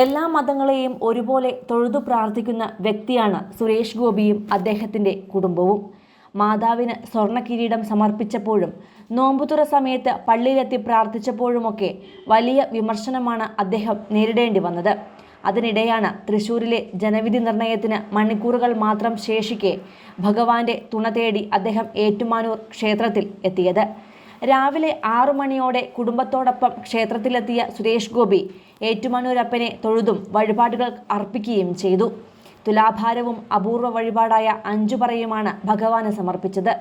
എല്ലാ മതങ്ങളെയും ഒരുപോലെ തൊഴുതു പ്രാർത്ഥിക്കുന്ന വ്യക്തിയാണ് സുരേഷ് ഗോപിയും അദ്ദേഹത്തിന്റെ കുടുംബവും. മാതാവിന് സ്വർണ കിരീടം സമർപ്പിച്ചപ്പോഴും നോമ്പുതുറ സമയത്ത് പള്ളിയിലെത്തി പ്രാർത്ഥിച്ചപ്പോഴുമൊക്കെ വലിയ വിമർശനമാണ് അദ്ദേഹം നേരിടേണ്ടി വന്നത്. അതിനിടെയാണ് തൃശൂരിലെ ജനവിധി നിർണയത്തിന് മണിക്കൂറുകൾ മാത്രം ശേഷിക്കെ ഭഗവാന്റെ തുണ തേടി അദ്ദേഹം ഏറ്റുമാനൂർ ക്ഷേത്രത്തിൽ എത്തിയത്. രാവിലെ ആറു മണിയോടെ കുടുംബത്തോടൊപ്പം ക്ഷേത്രത്തിലെത്തിയ സുരേഷ് ഗോപി ഏറ്റുമാനൂരപ്പനെ തൊഴുതും വഴിപാടുകൾ അർപ്പിക്കുകയും ചെയ്തു. തുലാഭാരവും അപൂർവ വഴിപാടായ അഞ്ചുപറയുമാണ് ഭഗവാന് സമർപ്പിച്ചത്.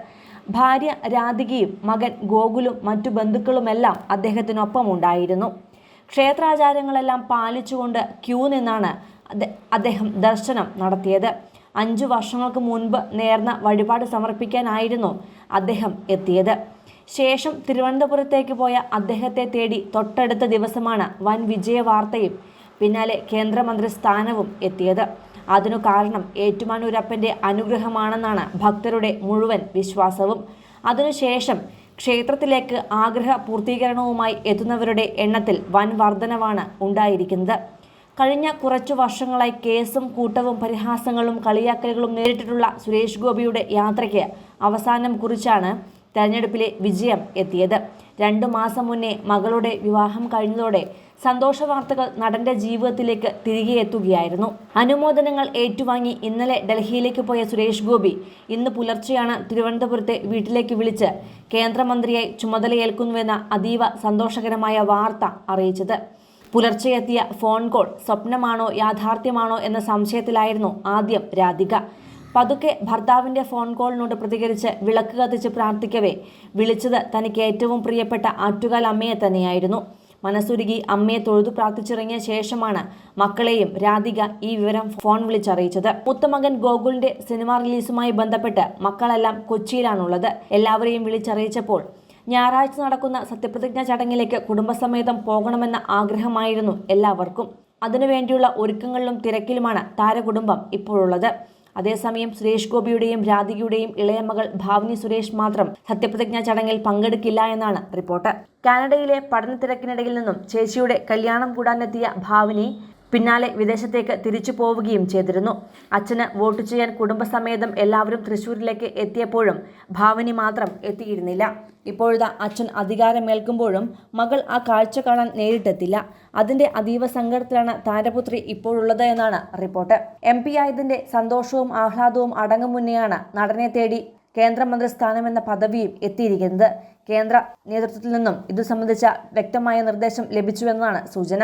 ഭാര്യ രാധികയും മകൻ ഗോകുലും മറ്റു ബന്ധുക്കളുമെല്ലാം അദ്ദേഹത്തിനൊപ്പം ഉണ്ടായിരുന്നു. ക്ഷേത്രാചാരങ്ങളെല്ലാം പാലിച്ചുകൊണ്ട് ക്യൂ നിന്നാണ് അദ്ദേഹം ദർശനം നടത്തിയത്. അഞ്ചു വർഷങ്ങൾക്ക് മുൻപ് നേർന്ന വഴിപാട് സമർപ്പിക്കാനായിരുന്നു അദ്ദേഹം എത്തിയത്. ശേഷം തിരുവനന്തപുരത്തേക്ക് പോയ അദ്ദേഹത്തെ തേടി തൊട്ടടുത്ത ദിവസമാണ് വൻ വിജയ വാർത്തയും പിന്നാലെ കേന്ദ്രമന്ത്രി സ്ഥാനവും എത്തിയത്. അതിനു കാരണം ഏറ്റുമാനൂരപ്പന്റെ അനുഗ്രഹമാണെന്നാണ് ഭക്തരുടെ മുഴുവൻ വിശ്വാസവും. അതിനുശേഷം ക്ഷേത്രത്തിലേക്ക് ആഗ്രഹ പൂർത്തീകരണവുമായി എത്തുന്നവരുടെ എണ്ണത്തിൽ വൻ വർധനവാണ് ഉണ്ടായിരിക്കുന്നത്. കഴിഞ്ഞ കുറച്ചു വർഷങ്ങളായി കേസും കൂട്ടവും പരിഹാസങ്ങളും കളിയാക്കലുകളും നേരിട്ടിട്ടുള്ള സുരേഷ് ഗോപിയുടെ യാത്രയ്ക്ക് അവസാനം കുറിച്ചാണ് തെരഞ്ഞെടുപ്പിലെ വിജയം എത്തിയത്. രണ്ടു മാസം മുന്നേ മകളുടെ വിവാഹം കഴിഞ്ഞതോടെ സന്തോഷ വാർത്തകൾ നടന്റെ ജീവിതത്തിലേക്ക് തിരികെ എത്തുകയായിരുന്നു. അനുമോദനങ്ങൾ ഏറ്റുവാങ്ങി ഇന്നലെ ഡൽഹിയിലേക്ക് പോയ സുരേഷ് ഗോപി ഇന്ന് പുലർച്ചെയാണ് തിരുവനന്തപുരത്തെ വീട്ടിലേക്ക് വിളിച്ച് കേന്ദ്രമന്ത്രിയായി ചുമതലയേൽക്കുന്നുവെന്ന അതീവ സന്തോഷകരമായ വാർത്ത അറിയിച്ചത്. പുലർച്ചെ എത്തിയ ഫോൺ കോൾ സ്വപ്നമാണോ യാഥാർത്ഥ്യമാണോ എന്ന സംശയത്തിലായിരുന്നു ആദ്യം രാധിക. പതുക്കെ ഭർത്താവിന്റെ ഫോൺ കോളിനോട് പ്രതികരിച്ച് വിളക്ക് കത്തിച്ച് പ്രാർത്ഥിക്കവേ. വിളിച്ചത് തനിക്ക് ഏറ്റവും പ്രിയപ്പെട്ട ആറ്റുകാൽ അമ്മയെ തന്നെയായിരുന്നു. മനസ്സുരുകി അമ്മയെ തൊഴുതു പ്രാർത്ഥിച്ചിറങ്ങിയ ശേഷമാണ് മക്കളെയും രാധിക ഈ വിവരം ഫോൺ വിളിച്ചറിയിച്ചത്. മുത്തമകൻ ഗോകുലിന്റെ സിനിമ റിലീസുമായി ബന്ധപ്പെട്ട് മക്കളെല്ലാം കൊച്ചിയിലാണുള്ളത്. എല്ലാവരെയും വിളിച്ചറിയിച്ചപ്പോൾ ഞായറാഴ്ച നടക്കുന്ന സത്യപ്രതിജ്ഞ ചടങ്ങിലേക്ക് കുടുംബസമേതം പോകണമെന്ന ആഗ്രഹമായിരുന്നു എല്ലാവർക്കും. അതിനുവേണ്ടിയുള്ള ഒരുക്കങ്ങളിലും തിരക്കിലുമാണ് താരകുടുംബം ഇപ്പോഴുള്ളത്. അതേസമയം സുരേഷ് ഗോപിയുടെയും രാധികയുടെയും ഇളയ മകൾ ഭാവനി സുരേഷ് മാത്രം സത്യപ്രതിജ്ഞാ ചടങ്ങിൽ പങ്കെടുക്കില്ല എന്നാണ് റിപ്പോർട്ട്. കാനഡയിലെ പഠന തിരക്കിനിടയിൽ നിന്നും ചേച്ചിയുടെ കല്യാണം കൂടാനെത്തിയ ഭാവനി പിന്നാലെ വിദേശത്തേക്ക് തിരിച്ചു പോവുകയും ചെയ്തിരുന്നു. അച്ഛന് വോട്ട് ചെയ്യാൻ കുടുംബസമേതം എല്ലാവരും തൃശൂരിലേക്ക് എത്തിയപ്പോഴും ഭാവനി മാത്രം എത്തിയിരുന്നില്ല. ഇപ്പോഴത്തെ അച്ഛൻ അധികാരമേൽക്കുമ്പോഴും മകൾ ആ കാഴ്ച കാണാൻ നേരിട്ടെത്തില്ല. അതിന്റെ അതീവ സങ്കടത്തിലാണ് താരപുത്രി ഇപ്പോഴുള്ളത് എന്നാണ് റിപ്പോർട്ട്. എം പി ആയതിന്റെ സന്തോഷവും ആഹ്ലാദവും അടങ്ങും മുന്നെയാണ് നടനെ തേടി കേന്ദ്രമന്ത്രി സ്ഥാനമെന്ന പദവിയും എത്തിയിരിക്കുന്നത്. കേന്ദ്ര നേതൃത്വത്തിൽ നിന്നും ഇതു സംബന്ധിച്ച വ്യക്തമായ നിർദ്ദേശം ലഭിച്ചുവെന്നാണ് സൂചന.